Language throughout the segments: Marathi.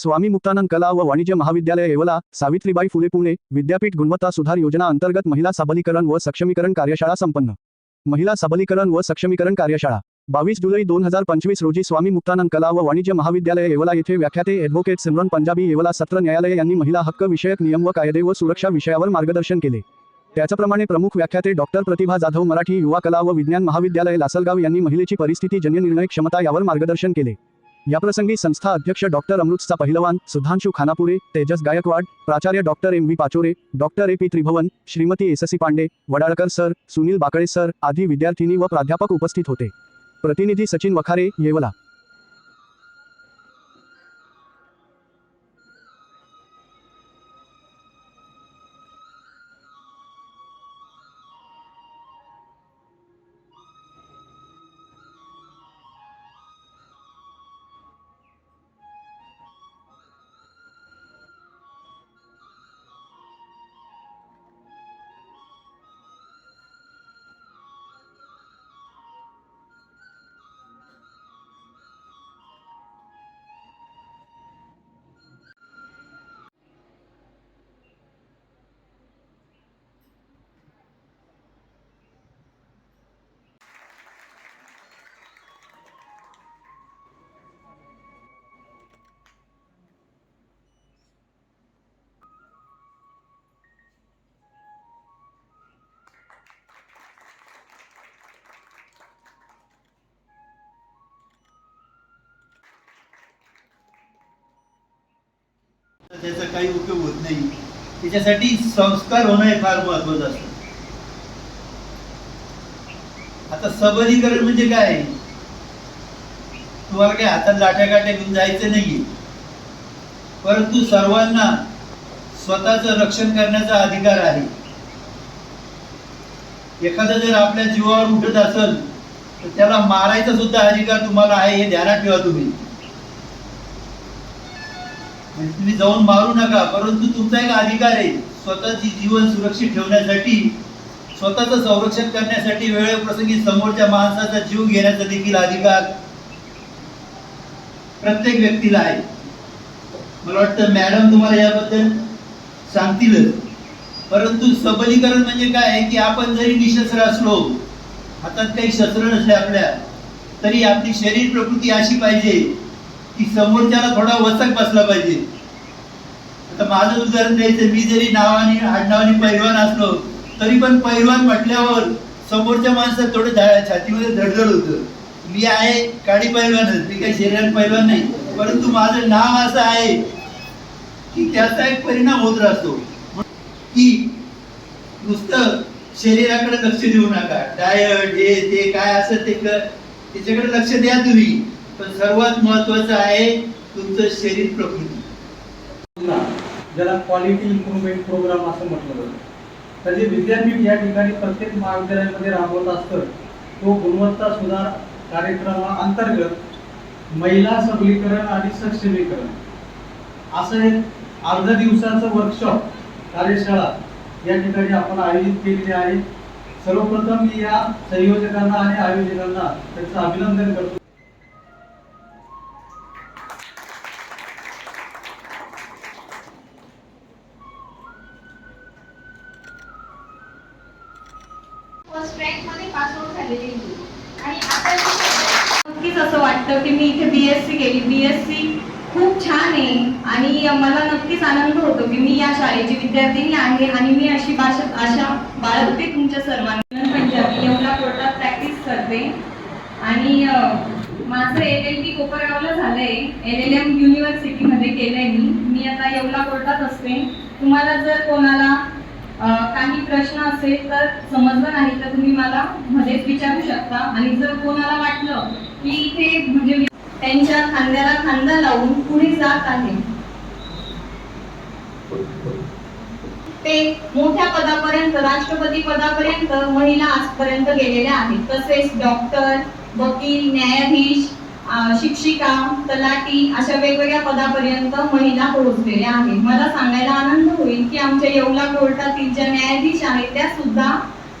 स्वामी मुक्तानंद कला व वाणिज्य महाविद्यालय येवला सावित्रीबाई फुले पुणे विद्यापीठ गुणवत्ता सुधार योजना अंतर्गत महिला सबलीकरण व सक्षमीकरण कार्यशाळा संपन्न. महिला सबलीकरण व सक्षमीकरण कार्यशाळा. बावीस जुलै दोन हजार पंचवीस रोजी स्वामी मुक्तानंद कला व वाणिज्य महाविद्यालय येवला येथे व्याख्याते ॲडव्होकेट सिमरन पंजाबी येवला सत्र न्यायालय यांनी महिला हक्क विषयक नियम व कायदे व सुरक्षा विषयावर मार्गदर्शन केले. त्याचप्रमाणे प्रमुख व्याख्याते डॉक्टर प्रतिभा जाधव मराठी युवा कला व विज्ञान महाविद्यालय लासलगाव यांनी महिलेची परिस्थिती जन्य निर्णय क्षमता यावर मार्गदर्शन केले. याप्रसंगी संस्था अध्यक्ष डॉक्टर अमृतचा पहिलवान सुधांशु खानापुरे तेजस गायकवाड प्राचार्य doctor M V Pachore doctor A P Tribhuvan Shrimati SC Pande Wadalkar sir Sunil Bakle sir आदी विद्यार्थिनी व प्राध्यापक उपस्थित होते. प्रतिनिधी सचिन वखारे येवला. त्याचा काही उपयोग होत नाही. त्याच्यासाठी संस्कार होणं हे फार महत्वाचं असतं. आता सबलीकरण म्हणजे काय? तुम्हाला काही हातात लाट्या काट्या घेऊन जायचं नाहीये. परंतु सर्वांना स्वतःचं रक्षण करण्याचा अधिकार आहे. एखादा जर आपल्या जीवावर उठत असेल तर त्याला मारायचा सुद्धा अधिकार तुम्हाला आहे हे ध्यानात ठेवा तुम्ही. म्हणजे तुम्ही जाऊन मारू नका परंतु तुमचा एक अधिकार आहे स्वतःची जीवन सुरक्षित ठेवण्यासाठी स्वतःचं संरक्षण करण्यासाठी वेळेप्रसंगी समोरच्या माणसाचा जीव घेण्याचा देखील अधिकार प्रत्येक व्यक्तीला आहे. मला वाटतं मॅडम तुम्हाला याबद्दल सांगतीलच. परंतु सबलीकरण म्हणजे काय आहे की आपण जरी निशस्त्र असलो हातात काही शस्त्र नसले आपल्या तरी आपली शरीर प्रकृती अशी पाहिजे की समोरच्याला थोडा वचक बसला पाहिजे. आता माझं उदाहरण द्यायचं मी जरी नावाने आडनावाने पैलवान असलो तरी पण पैलवान म्हटल्यावर समोरच्या माणसात थोडं धा- छातीमध्ये धडधड होतं. मी आहे काडी पैलवानच मी काही शरीरात पैलवान नाही. परंतु माझं नाव असं आहे की त्याचा एक परिणाम होत राहतो. की नुसतं शरीराकडे लक्ष देऊ नका. डायट हे ते काय असं ते त्याच्याकडे लक्ष द्या तुम्ही. पण सर्वात महत्वाचं आहे तुमचं शरीर प्रकृती. ज्याला क्वालिटी इम्प्रुव्हमेंट प्रोग्राम असं म्हटलं जातं. तर जे विद्यापीठ या ठिकाणी प्रत्येक महाविद्यालयामध्ये राबवत असतं तो गुणवत्ता सुधार कार्यक्रमाअंतर्गत महिला सबलीकरण आणि सक्षमीकरण. असं एक अर्ध दिवसाचं वर्कशॉप कार्यशाळा या ठिकाणी आपण आयोजित केलेली आहे. सर्वप्रथम मी या संयोजकांना आणि आयोजकांना त्यांचं अभिनंदन करतो. फर्स्ट रँकमध्ये पास आउट झालेली मी. आणि आता नक्कीच असं वाटतं की मी इथे बी एस सी केली. बी एस सी खूप छान आहे. आणि मला नक्कीच आनंद होतो की मी या शाळेची विद्यार्थिनी आहे आणि मी अशी भाषा आशा बाळगते तुमच्या सर्वांना. म्हणजे पंजाबी एवढा कोर्टात प्रॅक्टिस करते. आणि माझं एल एल बी कोपरगावला झालंय. एल एल एम युनिव्हर्सिटीमध्ये केलंय मी. मी आता येवला कोर्टात असते. तुम्हाला जर कोणाला काही प्रश्न असेल तर समजलं नाही तर तुम्ही मला मध्येच विचारू शकता. आणि जर कोणाला वाटलं की इथे म्हणजे त्यांच्या खांद्याला खांदा लावून पुढे जात आहे. ते मोठ्या पदापर्यंत राष्ट्रपती पदापर्यंत महिला आजपर्यंत गेलेल्या आहेत. तसेच डॉक्टर वकील न्यायाधीश शिक्षिका तलाठी अशा वेगवेगळ्या पदापर्यंत महिला पोहोचलेल्या आहेत. मला सांगायला आनंद होईल की आमच्या येवला कोर्टातील ज्या न्यायाधीश आहेत त्या सुद्धा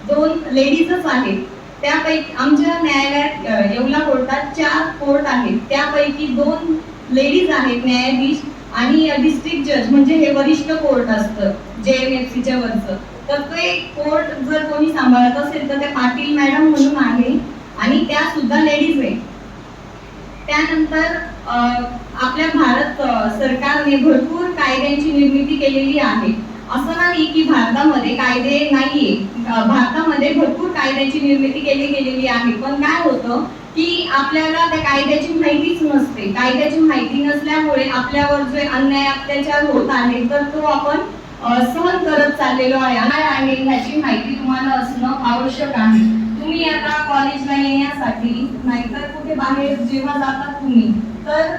दोन लेडीजच आहेत. त्यापैकी आमच्या न्यायालयात येवला कोर्टात चार कोर्ट आहेत. त्यापैकी दोन लेडीज आहेत न्यायाधीश आणि डिस्ट्रिक्ट जज म्हणजे हे वरिष्ठ कोर्ट असतं जे एम एफ सीच्या वरचं. तर ते कोर्ट जर कोणी सांभाळत असेल तर त्या पाटील मॅडम म्हणून आहे. आणि त्या सुद्धा लेडीज त्यानंतर आपल्या भारत सरकारने भरपूर कायद्यांची निर्मिती केलेली आहे. असं नाही की भारतामध्ये कायदे नाहीये. भारतामध्ये भरपूर कायद्याची निर्मिती केली गेलेली आहे. पण काय होतं की आपल्याला त्या कायद्याची माहितीच नसते. कायद्याची माहिती नसल्यामुळे आपल्यावर जे अन्याय अत्याचार होत आहे तर तो आपण सहन करत चाललेलो आहे. काय आहे ह्याची माहिती तुम्हाला असणं आवश्यक आहे. तुम्ही आता कॉलेजला येण्यासाठी नाहीतर कुठे बाहेर जेव्हा जातात तुम्ही तर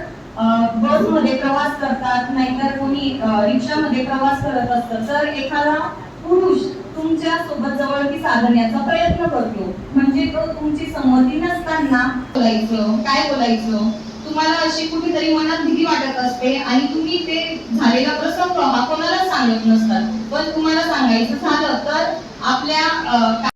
बसमध्ये प्रवास करतात नाहीतर कोणी रिक्षा रिक्षामध्ये प्रवास करत असतं तर एखादा पुरुष तुमच्यासोबत जवळकी साधण्याचा प्रयत्न करतो. म्हणजे तो तुमची संमती नसताना बोलायचं काय बोलायचं? तुम्हाला अशी कुठेतरी मनात भीती वाटत असते आणि तुम्ही ते झालेला प्रसंग हा कोणाला सांगत नसतात. पण तुम्हाला सांगायचं झालं तर आपल्या